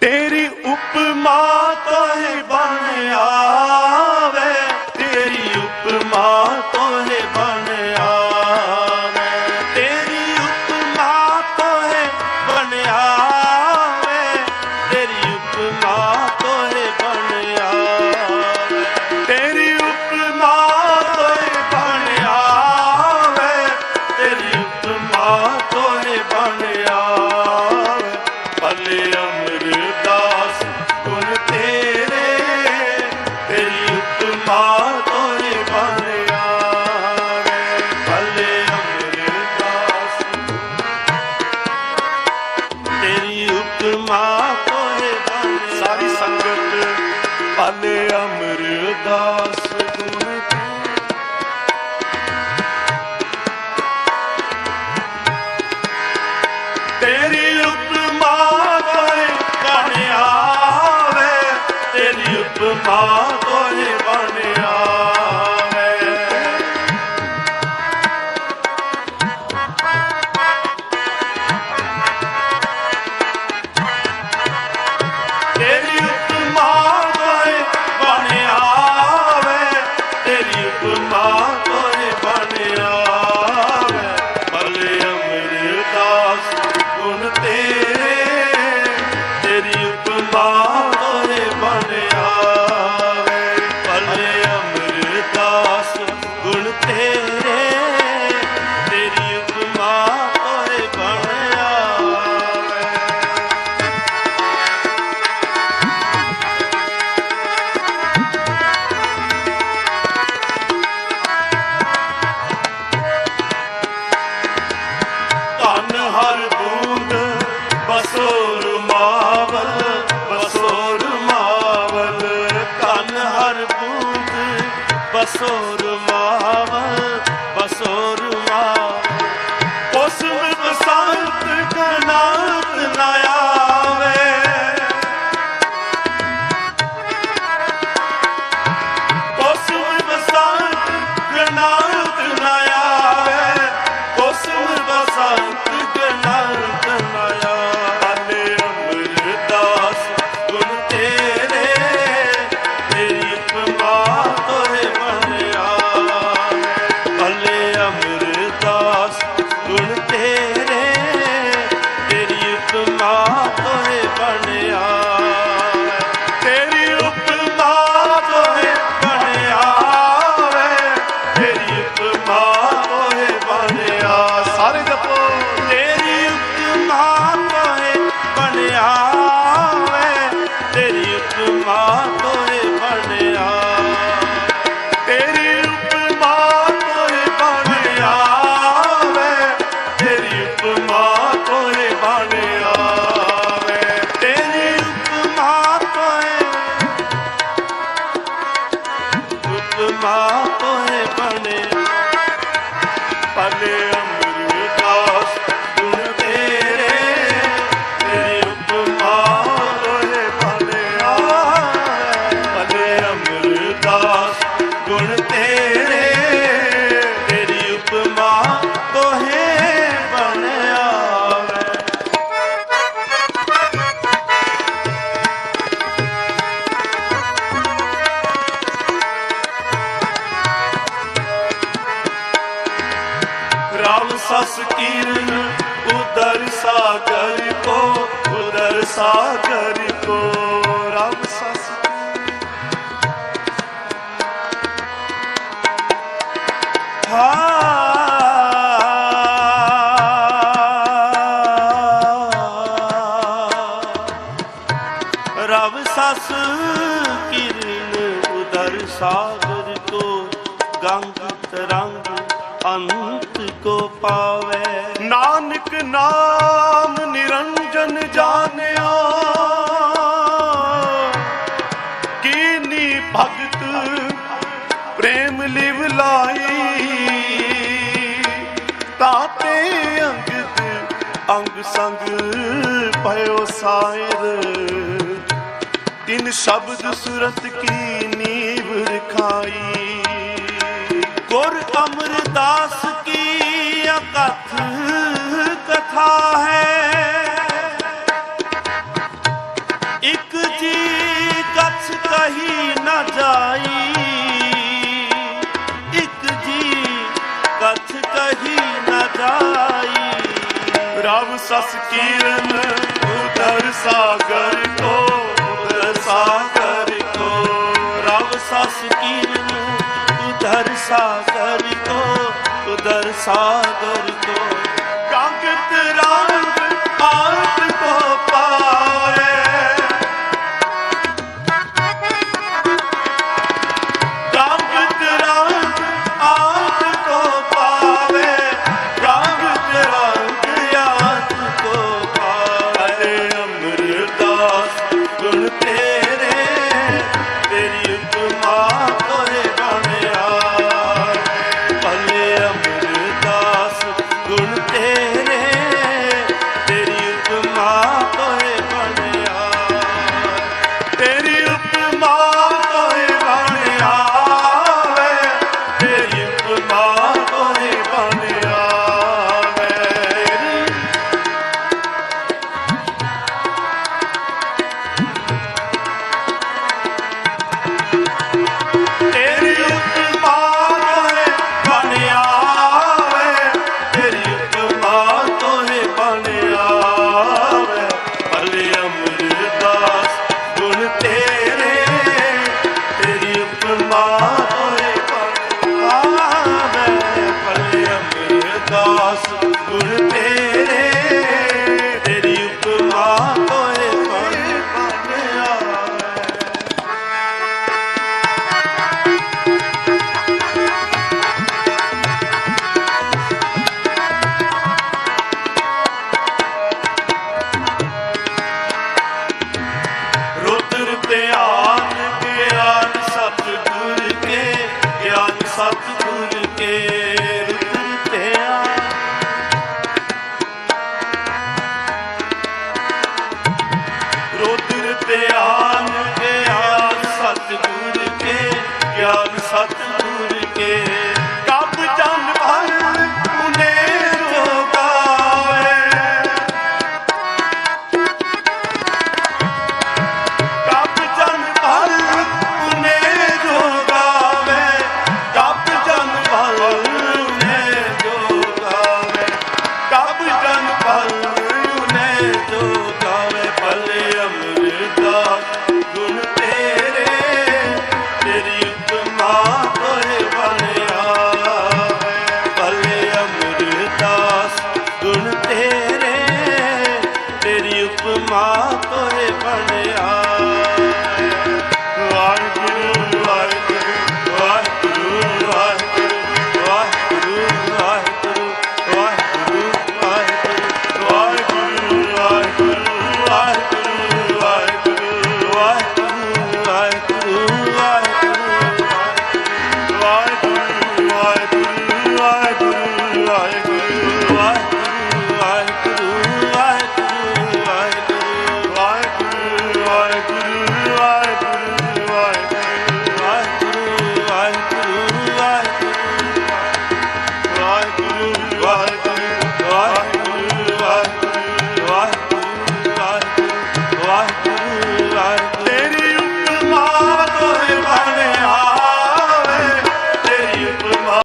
ਤੇਰੀ ਉਪਮਾ ਤੋਹੇ ਬਣਿਆ। Ah. ਹਰ ਬੂੰਦ ਬਸੋਰ ਮਾਵਲ ਬਸੋਰ ਮਾਵਲ। ਕੰਨ ਹਰ ਬੂੰਦ ਬਸੋਰ ਮਾਂ ਤੋਏ ਬਣਿਆ श्याम सस कीर्न उदर सागर को उदर सागर को राम सस हाँ ਰਾਮ ਸਸ ਨਾਨਕ ਨਾਮ ਨਿਰੰਜਨ ਜਾਣਿਆ। ਕੀਨੀ ਭਗਤ ਪ੍ਰੇਮ ਲਿਵ ਲਾਈ। ਤਾਤੇ ਅੰਗਤ ਅੰਗ ਸੰਗ ਭਇਓ ਸਾਇਰ। ਤਿੰਨ ਸ਼ਬਦ ਸੁਰਤ ਕੀ ਨੀਵ ਰਖਾਈ। ਗੁਰ ਅਮਰਦਾਸ ਕੀ ਅਕਥ ਕਥਾ ਹੈ। ਇੱਕ ਜੀ ਕਛ ਕਹੀ ਨਾ ਜਾਈ। ਇੱਕ ਜੀ ਕਛ ਕਹੀ ਨਾ ਜਾਈ। ਰਵ ਸਸ ਕੀਰਨ ਉਦਰ ਸਾਗਰ ਕੋ ਉਦਰ ਸਾਗਰ ਕੋ। ਰਵ ਸਸ ਕੀਰਨ ਉਦਰ ਸਾਗਰ ਕੋ ਉਦਰ ਸਾਗਰ ਕੋ। ਭਲੇ ਅਮਰਦਾਸ ਗੁਣ दया